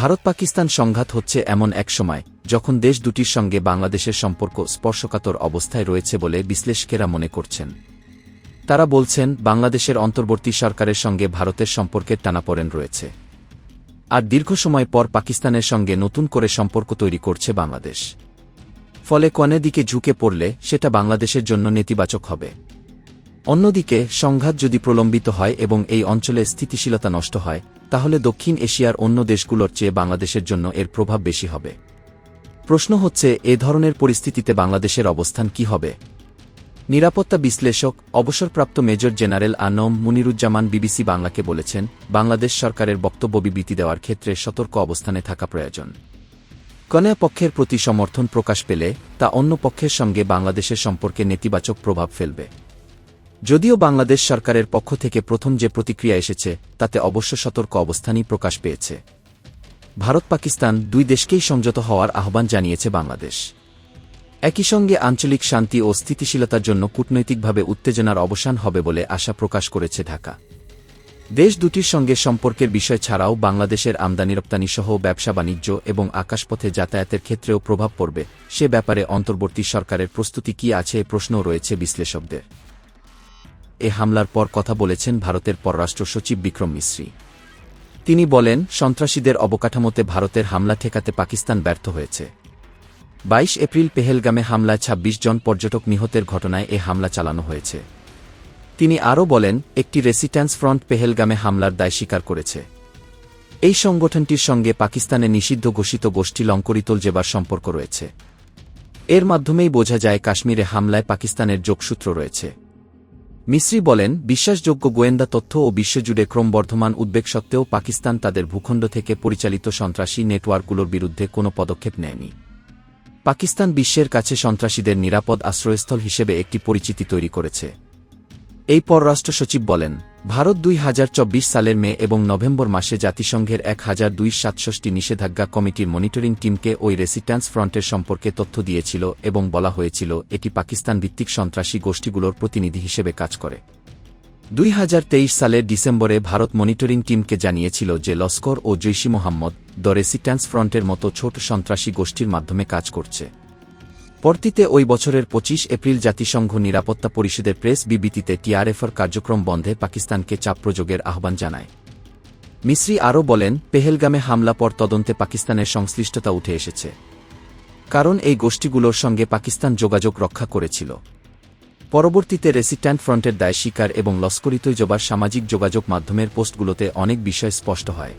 ভারত পাকিস্তান সংঘাত হচ্ছে এমন এক সময়, যখন দেশ দুটির সঙ্গে বাংলাদেশের সম্পর্ক স্পর্শকাতর অবস্থায় রয়েছে বলে বিশ্লেষকেরা মনে করছেন। তারা বলছেন, বাংলাদেশের অন্তর্বর্তী সরকারের সঙ্গে ভারতের সম্পর্কের টানাপড়েন রয়েছে। আর দীর্ঘ সময় পর পাকিস্তানের সঙ্গে নতুন করে সম্পর্ক তৈরি করছে বাংলাদেশ। ফলে কনে দিকে ঝুঁকে পড়লে সেটা বাংলাদেশের জন্য নেতিবাচক হবে। অন্যদিকে, সংঘাত যদি প্রলম্বিত হয় এবং এই অঞ্চলে স্থিতিশীলতা নষ্ট হয় তাহলে দক্ষিণ এশিয়ার অন্য দেশগুলোর চেয়ে বাংলাদেশের জন্য এর প্রভাব বেশি হবে। প্রশ্ন হচ্ছে, এ ধরনের পরিস্থিতিতে বাংলাদেশের অবস্থান কি হবে? নিরাপত্তা বিশ্লেষক, অবসরপ্রাপ্ত major general ANM Muniruzzaman BBC বাংলাকে বলেছেন, বাংলাদেশ সরকারের বক্তব্য বিবৃতি দেওয়ার ক্ষেত্রে সতর্ক অবস্থানে থাকা প্রয়োজন। কন্যা পক্ষের প্রতি সমর্থন প্রকাশ পেলে তা অন্য পক্ষের সঙ্গে বাংলাদেশের সম্পর্কে নেতিবাচক প্রভাব ফেলবে। যদিও বাংলাদেশ সরকারের পক্ষ থেকে প্রথম যে প্রতিক্রিয়া এসেছে, তাতে অবশ্য সতর্ক অবস্থানই প্রকাশ পেয়েছে। ভারত পাকিস্তান দুই দেশকেই সংযত হওয়ার আহ্বান জানিয়েছে বাংলাদেশ। একই সঙ্গে আঞ্চলিক শান্তি ও স্থিতিশীলতার জন্য কূটনৈতিকভাবে উত্তেজনার অবসান হবে বলে আশা প্রকাশ করেছে ঢাকা। দেশ দুটির সঙ্গে সম্পর্কের বিষয় ছাড়াও বাংলাদেশের আমদানি রপ্তানি সহ ব্যবসা বাণিজ্য এবং আকাশপথে যাতায়াতের ক্ষেত্রেও প্রভাব পড়বে। সে ব্যাপারে অন্তর্বর্তী সরকারের প্রস্তুতি কি আছে প্রশ্নও রয়েছে বিশ্লেষকদের। এ হামলার পর কথা বলেছেন ভারতের পররাষ্ট্র সচিব বিক্রম মিশ্রি তিনি বলেন, সন্ত্রাসীদের অবকাঠামোতে ভারতের হামলা ঠেকাতে পাকিস্তান ব্যর্থ হয়েছে। বাইশ এপ্রিল পেহেলগামে হামলায় ২৬ জন পর্যটক নিহতের ঘটনায় এ হামলা চালানো হয়েছে। তিনি আরও বলেন, একটি রেসিট্যান্স ফ্রন্ট পেহেলগামে হামলার দায় স্বীকার করেছে। এই সংগঠনটির সঙ্গে পাকিস্তানে নিষিদ্ধ ঘোষিত গোষ্ঠী লঙ্করিতল যেবার সম্পর্ক রয়েছে। এর মাধ্যমেই বোঝা যায়, কাশ্মীরে হামলায় পাকিস্তানের যোগসূত্র রয়েছে। মিশ্রি বলেন, বিশ্বাসযোগ্য গোয়েন্দা তথ্য ও বিশ্বজুড়ে ক্রমবর্ধমান উদ্বেগ সত্ত্বেও পাকিস্তান তাদের ভূখণ্ড থেকে পরিচালিত সন্ত্রাসী নেটওয়ার্কগুলোর বিরুদ্ধে কোনো পদক্ষেপ নেয়নি। পাকিস্তান বিশ্বের কাছে সন্ত্রাসীদের নিরাপদ আশ্রয়স্থল হিসেবে একটি পরিচিতি তৈরি করেছে। এই পররাষ্ট্র সচিব বলেন, ভারত দুই হাজার চব্বিশ সালের মে এবং নভেম্বর মাসে জাতিসংঘের এক হাজার দুই সাতষষ্টি নিষেধাজ্ঞা কমিটির মনিটরিং টিমকে ওই রেসিট্যান্স ফ্রন্টের সম্পর্কে তথ্য দিয়েছিল এবং বলা হয়েছিল, এটি পাকিস্তান ভিত্তিক সন্ত্রাসী গোষ্ঠীগুলোর প্রতিনিধি হিসেবে কাজ করে। দুই হাজার তেইশ সালের ডিসেম্বরে ভারত মনিটরিং টিমকে জানিয়েছিল যে লস্কর ও জৈশি মোহাম্মদ, দ্য রেসিট্যান্স ফ্রন্টের মতো ছোট সন্ত্রাসী গোষ্ঠীর মাধ্যমে কাজ করছে। পরটিতে ওই বছরের ২৫ এপ্রিল জাতিসংঘ নিরাপত্তা পরিষদের প্রেস বিবৃতিতে টিআরএফর কার্যক্রম বন্ধে পাকিস্তানকে চাপ প্রযোগের আহ্বান জানায়। মিশ্রি আরও বলেন, পেহেলগামে হামলা পর তদন্তে পাকিস্তানের সংশ্লিষ্টতা উঠে এসেছে। কারণ এই গোষ্ঠীগুলোর সঙ্গে পাকিস্তান যোগাযোগ রক্ষা করেছিল। পরবর্তীতে রেসিট্যান্ট ফ্রন্টের দায় স্বীকার এবং লস্করিতই জবার সামাজিক যোগাযোগ মাধ্যমের পোস্টগুলোতে অনেক বিষয় স্পষ্ট হয়।